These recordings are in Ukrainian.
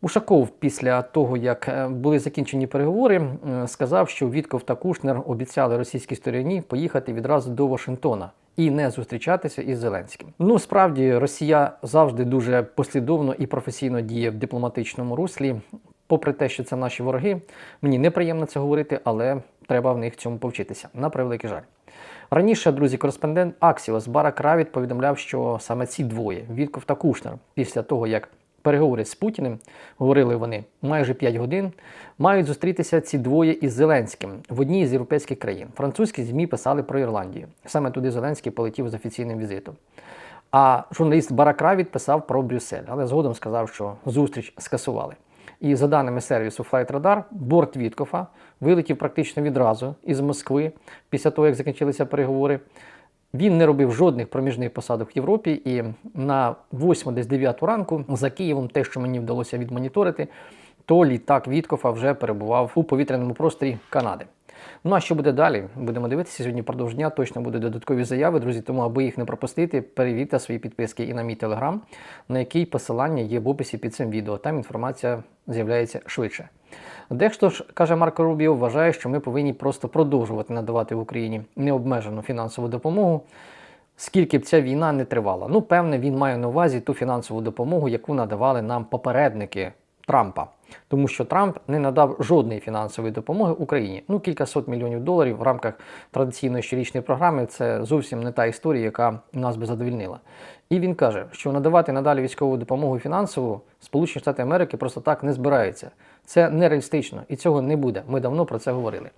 Ушаков після того, як е, були закінчені переговори, е, сказав, що Вітков та Кушнер обіцяли російській стороні поїхати відразу до Вашингтона і не зустрічатися із Зеленським. Ну справді Росія завжди дуже послідовно і професійно діє в дипломатичному руслі. Попри те, що це наші вороги, мені неприємно це говорити, але треба в них цьому повчитися. На превеликий жаль. Раніше, друзі, кореспондент Аксіос Барак Равіт повідомляв, що саме ці двоє Вітков та Кушнер, після того як переговори з Путіним, говорили вони майже 5 годин, мають зустрітися ці двоє із Зеленським в одній з європейських країн. Французькі ЗМІ писали про Ірландію. Саме туди Зеленський полетів з офіційним візитом. А журналіст Барак Равіт писав про Брюссель, але згодом сказав, що зустріч скасували. І за даними сервісу Flightradar, борт Віткофа вилетів практично відразу із Москви після того, як закінчилися переговори. Він не робив жодних проміжних посадок в Європі, і на 8 десь 9 ранку за Києвом, те, що мені вдалося відмоніторити, то літак Віткофа вже перебував у повітряному просторі Канади. Ну а що буде далі? Будемо дивитися сьогодні продовж дня. Точно будуть додаткові заяви, друзі. Тому, аби їх не пропустити, перевірте свої підписки і на мій телеграм, на який посилання є в описі під цим відео. Там інформація з'являється швидше. Дехто ж каже Марко Рубіо, вважає, що ми повинні просто продовжувати надавати в Україні необмежену фінансову допомогу. Скільки б ця війна не тривала. Ну, певне, він має на увазі ту фінансову допомогу, яку надавали нам попередники Трампа, тому що Трамп не надав жодної фінансової допомоги Україні. Ну, кількасот мільйонів доларів в рамках традиційної щорічної програми це зовсім не та історія, яка нас би задовільнила. І він каже, що надавати надалі військову допомогу фінансову Сполучені Штати Америки просто так не збираються. Це нереалістично і цього не буде. Ми давно про це говорили.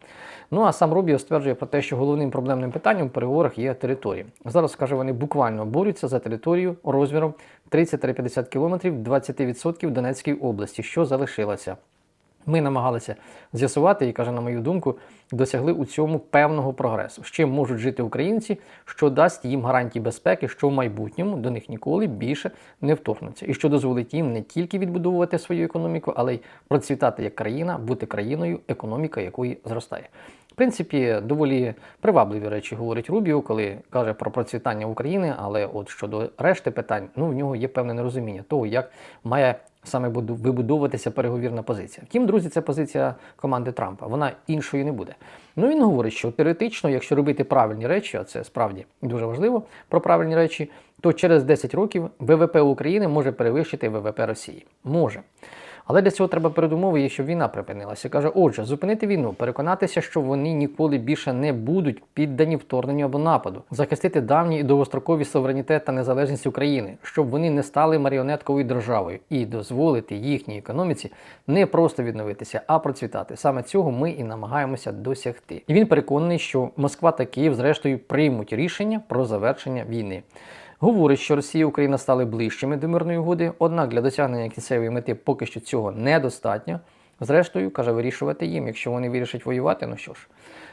Ну а сам Рубіо стверджує про те, що головним проблемним питанням в переговорах є територія. Зараз каже, вони буквально борються за територію розміром 30-50 кілометрів 20% Донецької області, що залишилося. Ми намагалися з'ясувати і каже, на мою думку, досягли у цьому певного прогресу. З чим можуть жити українці, що дасть їм гарантії безпеки, що в майбутньому до них ніколи більше не вторгнуться, і що дозволить їм не тільки відбудовувати свою економіку, але й процвітати як країна, бути країною, економіка якої зростає. В принципі, доволі привабливі речі говорить Рубіо, коли каже про процвітання України, але от щодо решти питань, ну в нього є певне нерозуміння того, як має саме буде вибудовуватися переговірна позиція. Втім, друзі, це позиція команди Трампа. Вона іншою не буде. Ну він говорить, що теоретично, якщо робити правильні речі, а це справді дуже важливо про правильні речі, то через 10 років ВВП України може перевищити ВВП Росії. Може. Але для цього треба передумови, щоб війна припинилася. Каже, отже, зупинити війну, переконатися, що вони ніколи більше не будуть піддані вторгненню або нападу, захистити давній і довгостроковий суверенітет та незалежність України, щоб вони не стали маріонетковою державою і дозволити їхній економіці не просто відновитися, а процвітати. Саме цього ми і намагаємося досягти. І він переконаний, що Москва та Київ, зрештою, приймуть рішення про завершення війни. Говорить, що Росія і Україна стали ближчими до мирної угоди, однак для досягнення кінцевої мети поки що цього недостатньо. Зрештою, каже, вирішувати їм. Якщо вони вирішать воювати, ну що ж,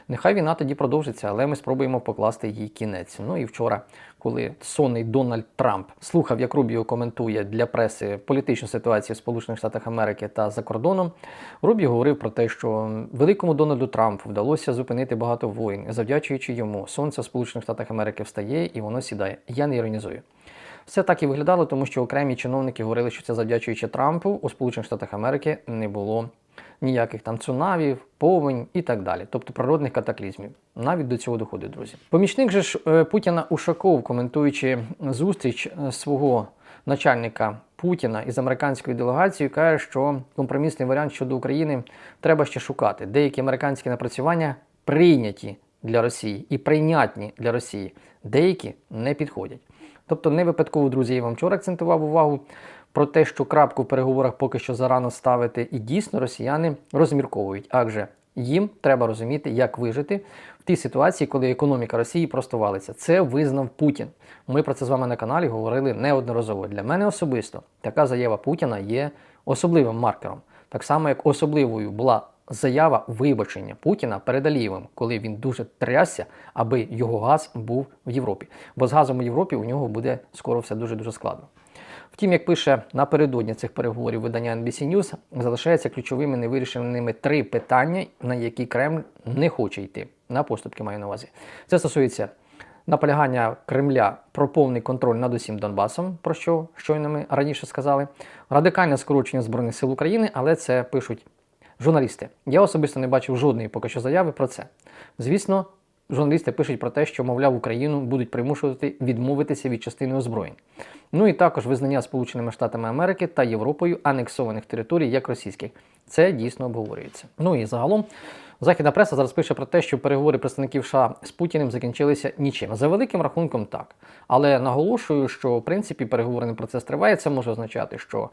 нехай війна тоді продовжиться, але ми спробуємо покласти їй кінець. Ну і вчора, коли сонний Дональд Трамп слухав, як Рубіо коментує для преси політичну ситуацію в Сполучених Штатах Америки та за кордоном, Рубіо говорив про те, що великому Дональду Трампу вдалося зупинити багато воїн, завдячуючи йому, сонце в Сполучених Штатах Америки встає і воно сідає. Я не іронізую. Все так і виглядало, тому що окремі чиновники говорили, що це завдячуючи Трампу у Сполучених Штатах Америки не було ніяких там цунавів, повень і так далі, тобто природних катаклізмів. Навіть до цього доходить, друзі. Помічник же ж е, Путіна Ушаков, коментуючи зустріч е, свого начальника Путіна із американською делегацією, каже, що компромісний варіант щодо України треба ще шукати. Деякі американські напрацювання прийняті для Росії і прийнятні для Росії, деякі не підходять. Тобто, не випадково, друзі, я вам вчора акцентував увагу про те, що крапку в переговорах поки що зарано ставити, і дійсно росіяни розмірковують. Адже їм треба розуміти, як вижити в тій ситуації, коли економіка Росії просто валиться. Це визнав Путін. Ми про це з вами на каналі говорили неодноразово. Для мене особисто така заява Путіна є особливим маркером, так само як особливою була. Заява вибачення Путіна перед Алієвим, коли він дуже трясся, аби його газ був в Європі. Бо з газом у Європі у нього буде скоро все дуже дуже складно. Втім, як пише напередодні цих переговорів видання NBC News, залишаються ключовими невирішеними три питання, на які Кремль не хоче йти. На поступки маю на увазі. Це стосується наполягання Кремля про повний контроль над усім Донбасом, про що щойно ми раніше сказали, радикальне скорочення Збройних сил України, але це пишуть журналісти. Я особисто не бачив жодної поки що заяви про це. Звісно, журналісти пишуть про те, що, мовляв, Україну будуть примушувати відмовитися від частини озброєнь. Ну і також визнання Сполученими Штатами Америки та Європою анексованих територій як російських. Це дійсно обговорюється. Ну і загалом. Західна преса зараз пише про те, що переговори представників США з Путіним закінчилися нічим. За великим рахунком, так. Але наголошую, що в принципі переговорний процес триває. Це може означати, що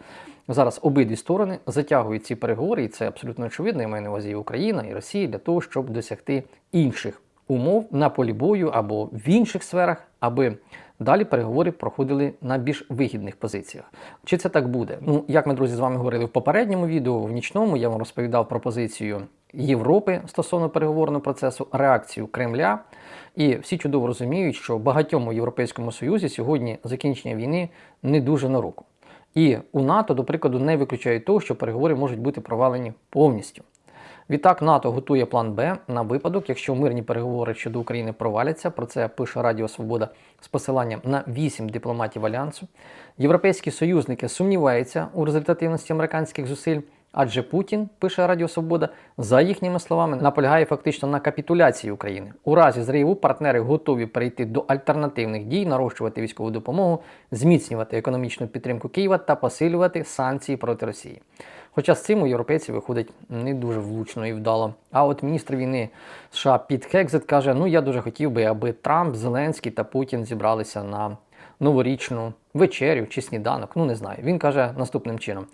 зараз обидві сторони затягують ці переговори, і це абсолютно очевидно. Я маю на увазі і Україна і Росія для того, щоб досягти інших умов на полі бою або в інших сферах, аби далі переговори проходили на більш вигідних позиціях. Чи це так буде? Ну, як ми, друзі, з вами говорили в попередньому відео, в нічному я вам розповідав про позицію Європи стосовно переговорного процесу, реакцію Кремля. І всі чудово розуміють, що багатьом у Європейському Союзі сьогодні закінчення війни не дуже на руку. І у НАТО, до прикладу, не виключають того, що переговори можуть бути провалені повністю. Відтак НАТО готує план Б на випадок, якщо мирні переговори щодо України проваляться. Про це пише Радіо Свобода з посиланням на вісім дипломатів альянсу. Європейські союзники сумніваються у результативності американських зусиль. Адже Путін, пише Радіо Свобода, за їхніми словами, наполягає фактично на капітуляції України. У разі зриву партнери готові перейти до альтернативних дій, нарощувати військову допомогу, зміцнювати економічну підтримку Києва та посилювати санкції проти Росії. Хоча з цим у європейців виходить не дуже влучно і вдало. А от міністр війни США Піт Хекзет каже: Ну я дуже хотів би, аби Трамп, Зеленський та Путін зібралися на новорічну вечерю чи сніданок. Ну не знаю. Він каже наступним чином: